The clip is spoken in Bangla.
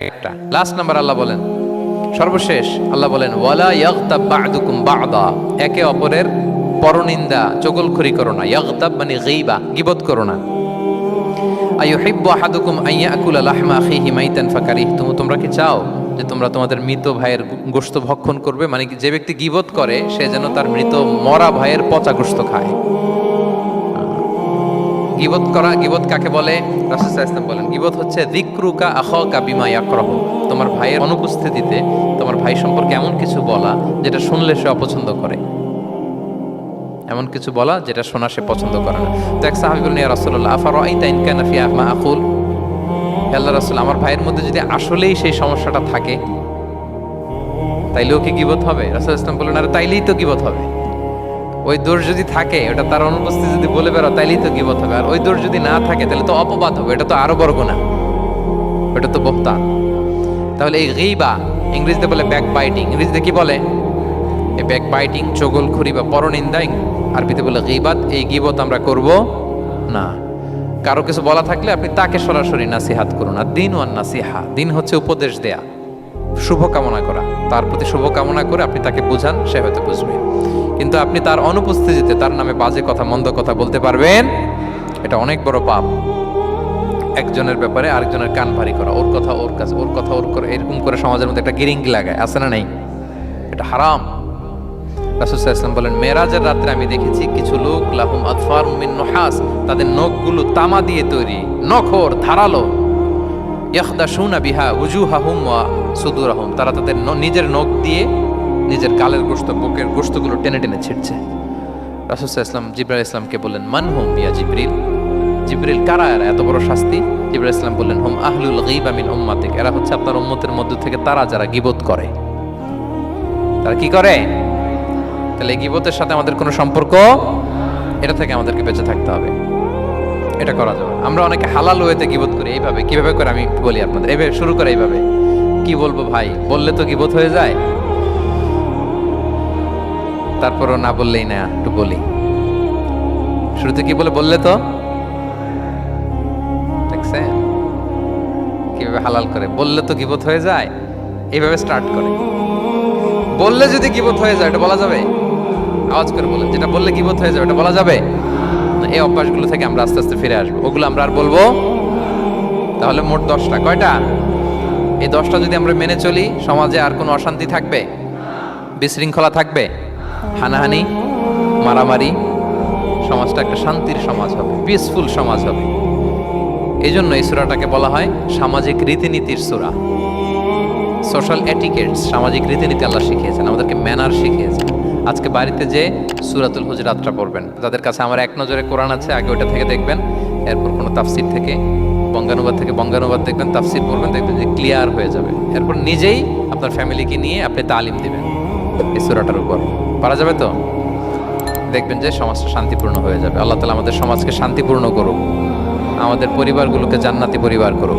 একটা। লাস্ট নাম্বার আল্লাহ বলেন। সর্বশেষ আল্লাহ বলেন, ওয়ালা ইয়াগতাব বা'দুকুম বা'দা। একে অপরের পরনিন্দা, চগলখড়ি করো না। ইয়াগতাব মানে গীবা, গীবত করো না। আইয়ুহিব্বু আহাদুকুম আন ইয়াকুলা লাহমা আখিহি মাইতান তোমরা কি চাও যে তোমরা তোমাদের মৃত ভাইয়ের গোশত ভক্ষণ করবে? মানে যে ব্যক্তি গীবত করে, সে যেন তার মৃত মরা ভাইয়ের পচা গোশত খায়। গিবত করা গিবত কাকে বলে? ওয়াসাল্লাম বলেন গিবত হচ্ছে যিকরুকা আখাকা বিমা ইয়াকরাহু। তোমার ভাইয়ের অনুপস্থিতিতে তোমার ভাই সম্পর্কে এমন কিছু বলা যেটা শুনলে সে অপছন্দ করে। এমন কিছু বলা যেটা শোনা সে পছন্দ করে না। তো এক সাহাবী বলেন, ইয়া রাসূলুল্লাহ আফারাইতা ইন কানা ফি মা আকুল? আল্লাহ রাসূল, আমার ভাইয়ের মধ্যে যদি আসলেই সেই সমস্যাটা থাকে, তাইলেও কি গিবত হবে? রাসূল ইসলাম বলেন, আরে তাইলেই তো গিবত হবে। ওই দোষ যদি থাকে, ওটা তার অনুপস্থিতি যদি বলে বেরো তাইলেই তো গিবত হবে। আর ওই দোষ যদি না থাকে, তাহলে তো অপবাদ হবে, এটা তো আরও বড় গুণা। এটা তো বক্তান তাহলে এই গিবা ইংরেজিতে বলে ব্যাক বাইটিং ইংরেজিতে কি বলে? এই ব্যাক বাইটিং চগলখুরি বা পরনিন্দা আরবিতে বলে গিবাত, এই গিবত আমরা করব না। কারও কিছু বলা থাকলে আপনি তাকে সরাসরি নাসিহাত করুন। আর দিন ওয়ান নাসিহা, দিন হচ্ছে উপদেশ দেয়া। শুভ কামনা করা। তার প্রতি শুভ কামনা করে আপনি তাকে বুঝান, সে হয়তো বুঝবে। কিন্তু আপনি তার অনুপস্থিতিতে তার নামে বাজে কথা, মন্দ কথা বলতে পারবেন। এটা অনেক বড় পাপ। একজনের ব্যাপারে আরেকজনের কান ভারী করা। ওর কথা, ওর কাছে, ওর কথা, ওর করে, এরকম করে সমাজের মধ্যে একটা গিরিঙ্গি লাগায়। আছে না নেই? এটা হারাম। রাসুসাহ ইসলাম বলেন, মেরাজের রাত্রে আমি দেখেছি কিছু লোক, লাহুম আতফার মিন নহাস, তাদের নখগুলো তামা দিয়ে তৈরি। নখর ধারালো। ইয়াখদাশুনা বিহা উজুহাহুম ওয়া সুদুরাহুম। তারা তাদের নিজের নখ দিয়ে নিজের গালের গোশত, বুকের গোশতগুলো টেনে টেনে ছিটছে রাসুসাহ ইসলাম জিব্রাইল ইসলামকে বললেন, মান হুম ইয়া জিবরিল? জিবরিল কারা এরা? এত বড় শাস্তি? জিবরাইল ইসলাম বললেন, হুম আহলুল গীবা মিন উম্মাতিক। এরা হচ্ছে আপনার উম্মতের মধ্য থেকে তারা যারা গীবত করে। তারা কি করে? তাহলে এই গীবতের সাথে আমাদের কোনো সম্পর্ক? এটা থেকে আমাদেরকে বেঁচে থাকতে হবে। এটা করা যাবে আমরা অনেকে হালাল ওয়েতে গিবত করি। এইভাবে, কীভাবে করে আমি বলি আপনাদের? এইভাবে, শুরু করে এইভাবে। কি বলব ভাই? বললে তো গিবত হয়ে যায়। তারপরও না বললেই না, একটু বলি। শুরুতে কি বলে বললে তো? কীভাবে হালাল করে? বললে তো গিবত হয়ে যায়, এইভাবে স্টার্ট করে। বললে যদি গিবত হয়ে যায় এটা বলা যাবে? আওয়াজ করে বলেন, যেটা বললে গিবত হয়ে যাবে এটা বলা যাবে? এই অভ্যাসগুলো থেকে আমরা আস্তে আস্তে ফিরে আসব। ওগুলো আমরা আর বলব? তাহলে মোট দশটা। কয়টা? এই দশটা যদি আমরা মেনে চলি, সমাজে আর কোনো অশান্তি থাকবে? বিশৃঙ্খলা থাকবে? হানাহানি, মারামারি, সমাজটা একটা শান্তির সমাজ হবে পিসফুল সমাজ হবে। এই জন্য এই সুরাটাকে বলা হয় সামাজিক রীতিনীতির সুরা। সোশ্যাল এটিকেটস সামাজিক রীতিনীতি আল্লাহ শিখিয়েছেন, আমাদেরকে ম্যানার শিখিয়েছেন। আজকে বাড়িতে যে সুরাতুল হুজরাতটা পড়বেন যাদের কাছে আমার এক নজরে কোরআন আছে, আগে ওটা থেকে দেখবেন, এরপর কোনো তাফসির থেকে, বঙ্গানুবাদ থেকে বঙ্গানুবাদ দেখবেন, তাফসির পড়বেন, দেখবেন যে ক্লিয়ার হয়ে যাবে। এরপর নিজেই আপনার ফ্যামিলিকে নিয়ে আপনি তালিম দিবেন এই সুরাটার উপর। পারা যাবে তো? দেখবেন যে সমাজটা শান্তিপূর্ণ হয়ে যাবে। আল্লাহ তালা আমাদের সমাজকে শান্তিপূর্ণ করুক। আমাদের পরিবারগুলোকে জান্নাতি পরিবার করুক।